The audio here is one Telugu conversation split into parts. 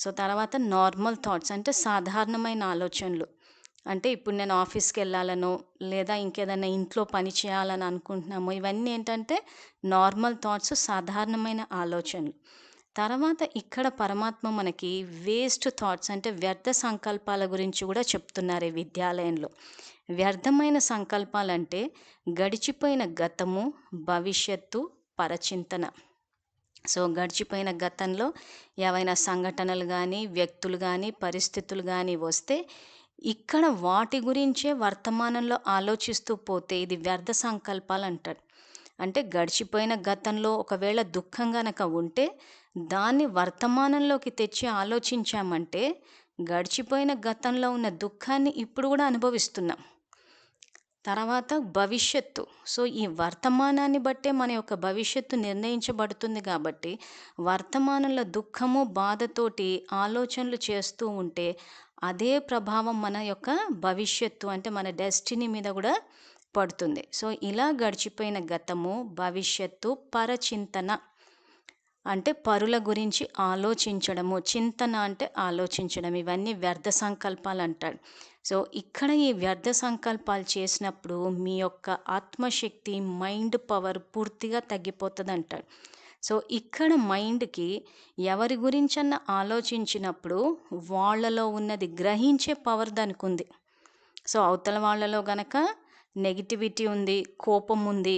సో తర్వాత నార్మల్ థాట్స్ అంటే సాధారణమైన ఆలోచనలు. అంటే ఇప్పుడు నేను ఆఫీస్కి వెళ్ళాలనో లేదా ఇంకేదైనా ఇంట్లో పని చేయాలని అనుకుంటున్నాము ఇవన్నీ ఏంటంటే నార్మల్ థాట్స్ సాధారణమైన ఆలోచనలు. తర్వాత ఇక్కడ పరమాత్మ మనకి వేస్ట్ థాట్స్ అంటే వ్యర్థ సంకల్పాల గురించి కూడా చెప్తున్నారు ఈ విద్యాలయంలో. వ్యర్థమైన సంకల్పాలంటే గడిచిపోయిన గతము భవిష్యత్తు పరచింతన. సో గడిచిపోయిన గతంలో ఏవైనా సంఘటనలు కానీ వ్యక్తులు కానీ పరిస్థితులు కానీ వస్తే ఇక్కడ వాటి గురించే వర్తమానంలో ఆలోచిస్తూ పోతే ఇది వ్యర్థ సంకల్పాలు అంటాడు అంటే గడిచిపోయిన గతంలో ఒకవేళ దుఃఖం గనక ఉంటే దాన్ని వర్తమానంలోకి తెచ్చి ఆలోచించామంటే గడిచిపోయిన గతంలో ఉన్న దుఃఖాన్ని ఇప్పుడు కూడా అనుభవిస్తున్నాం. తర్వాత భవిష్యత్తు. సో ఈ వర్తమానాన్ని బట్టే మన యొక్క భవిష్యత్తు నిర్ణయించబడుతుంది కాబట్టి వర్తమానంలో దుఃఖము బాధతోటి ఆలోచనలు చేస్తూ ఉంటే అదే ప్రభావం మన యొక్క భవిష్యత్తు అంటే మన డెస్టినీ మీద కూడా పడుతుంది. సో ఇలా గడిచిపోయిన గతము భవిష్యత్తు పరచింతన. అంటే పరుల గురించి ఆలోచించడము చింతన అంటే ఆలోచించడం ఇవన్నీ వ్యర్థ సంకల్పాలు అంటాడు. సో ఇక్కడ ఈ వ్యర్థ సంకల్పాలు చేసినప్పుడు మీ యొక్క ఆత్మశక్తి మైండ్ పవర్ పూర్తిగా తగ్గిపోతుంది అంటాడు సో ఇక్కడ మైండ్కి ఎవరి గురించన్నా ఆలోచించినప్పుడు వాళ్ళలో ఉన్నది గ్రహించే పవర్ దానికి ఉంది సో అవతల వాళ్ళలో గనక నెగిటివిటీ ఉంది కోపం ఉంది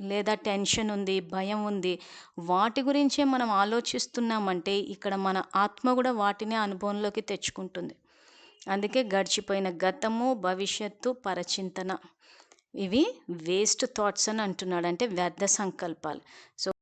లేదా టెన్షన్ ఉంది భయం ఉంది వాటి గురించే మనం ఆలోచిస్తున్నామంటే ఇక్కడ మన ఆత్మ కూడా వాటినే అనుభవంలోకి తెచ్చుకుంటుంది. అందుకే గడిచిపోయిన గతము భవిష్యత్తు పరచింతన. ఇవి వేస్ట్ థాట్స్ అని అంటున్నాడు అంటే వ్యర్థ సంకల్పాలు. సో